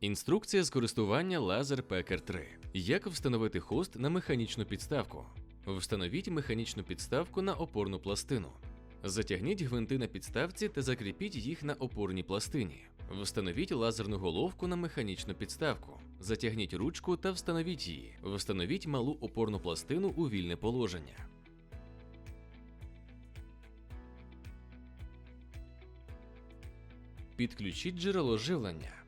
Інструкція з користування Laser Packer 3. Як встановити хост на механічну підставку? Встановіть механічну підставку на опорну пластину. Затягніть гвинти на підставці та закріпіть їх на опорній пластині. Встановіть лазерну головку на механічну підставку. Затягніть ручку та встановіть її. Встановіть малу опорну пластину у вільне положення. Підключіть джерело живлення.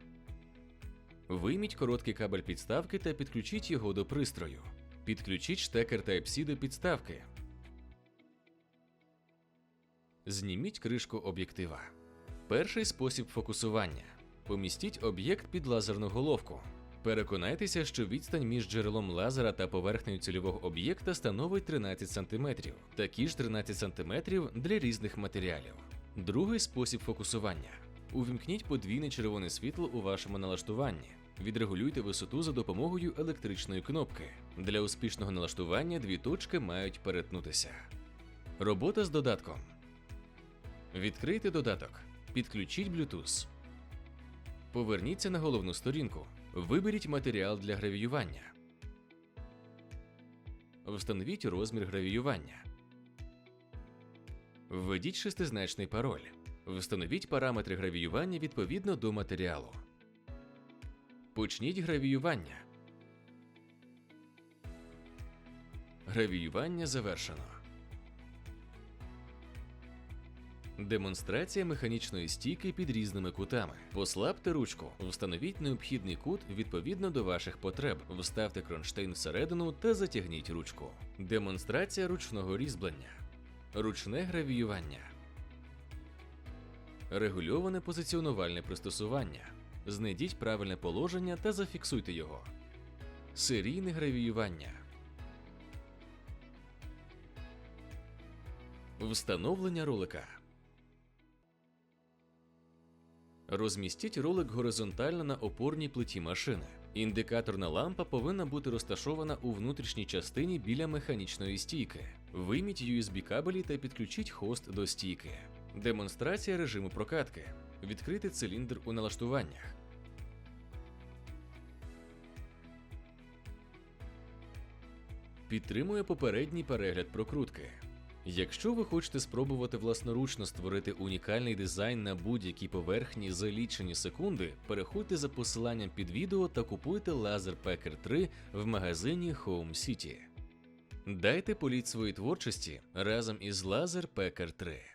Вийміть короткий кабель підставки та підключіть його до пристрою. Підключіть штекер Type-C до підставки. Зніміть кришку об'єктива. Перший спосіб фокусування. Помістіть об'єкт під лазерну головку. Переконайтеся, що відстань між джерелом лазера та поверхнею цільового об'єкта становить 13 см, такі ж 13 см для різних матеріалів. Другий спосіб фокусування. Увімкніть подвійне червоне світло у вашому налаштуванні. Відрегулюйте висоту за допомогою електричної кнопки. Для успішного налаштування дві точки мають перетнутися. Робота з додатком. Відкрийте додаток. Підключіть Bluetooth. Поверніться на головну сторінку. Виберіть матеріал для гравіювання. Встановіть розмір гравіювання. Введіть шестизначний пароль. Встановіть параметри гравіювання відповідно до матеріалу. Почніть гравіювання. Гравіювання завершено. Демонстрація механічної стійки під різними кутами. Послабте ручку, встановіть необхідний кут відповідно до ваших потреб, вставте кронштейн всередину та затягніть ручку. Демонстрація ручного різьблення. Ручне гравіювання. Регульоване позиціонувальне пристосування. Знайдіть правильне положення та зафіксуйте його. Серійне гравіювання. Встановлення ролика. Розмістіть ролик горизонтально на опорній плиті машини. Індикаторна лампа повинна бути розташована у внутрішній частині біля механічної стійки. Вийміть USB кабелі та підключіть хост до стійки. Демонстрація режиму прокатки. Відкрити циліндр у налаштуваннях. Підтримує попередній перегляд прокрутки. Якщо ви хочете спробувати власноручно створити унікальний дизайн на будь-якій поверхні за лічені секунди, переходьте за посиланням під відео та купуйте Laser Packer 3 в магазині Home City. Дайте політ своїй творчості разом із Laser Packer 3.